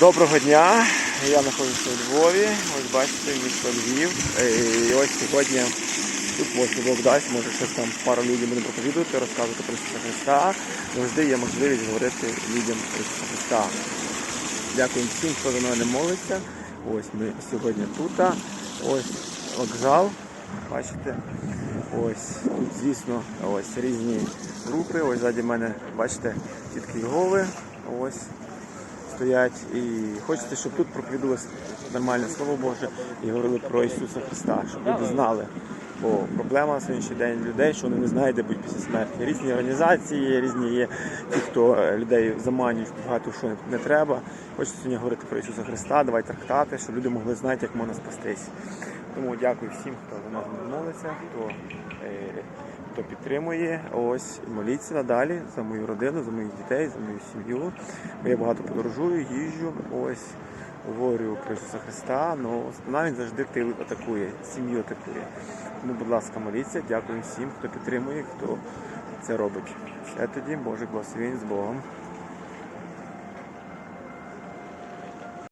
Доброго дня! Я знаходжуся у Львові. Ось бачите, місто Львів. Е, І ось сьогодні тут ось Бог дасть, може щось там пару людям буде проповідувати, розказувати про Ісуса Христа. Завжди є можливість говорити людям про Ісуса Христа. Дякую всім, хто за мене молиться. Ось ми сьогодні тут. Ось вокзал. Бачите? Ось тут, звісно, ось різні групи. Ось ззаді мене, бачите, тітки Єгови. Ось стоять і хочеться, щоб тут проповідувалося нормальне слово Боже і говорили про Ісуса Христа, щоб люди знали. Бо проблема на сьогоднішній день людей, що вони не знають, де будуть після смерті. Різні організації, різні є ті, хто е, людей заманюють багато що не- треба. Хочеться сьогодні говорити про Ісуса Христа, давай трактати, щоб люди могли знати, як можна спастись. Тому дякую всім, хто за нас молиться, хто, е, хто підтримує. Ось моліться надалі за мою родину, за моїх дітей, за мою сім'ю. Я багато подорожую, їжджу. Ось говорю про Ісуса Христа, але навіть завжди тил атакує, сім'ю атакує. Тому, будь ласка, моліться. Дякую всім, хто підтримує, хто це робить. Все тоді, Боже, благословінь з Богом.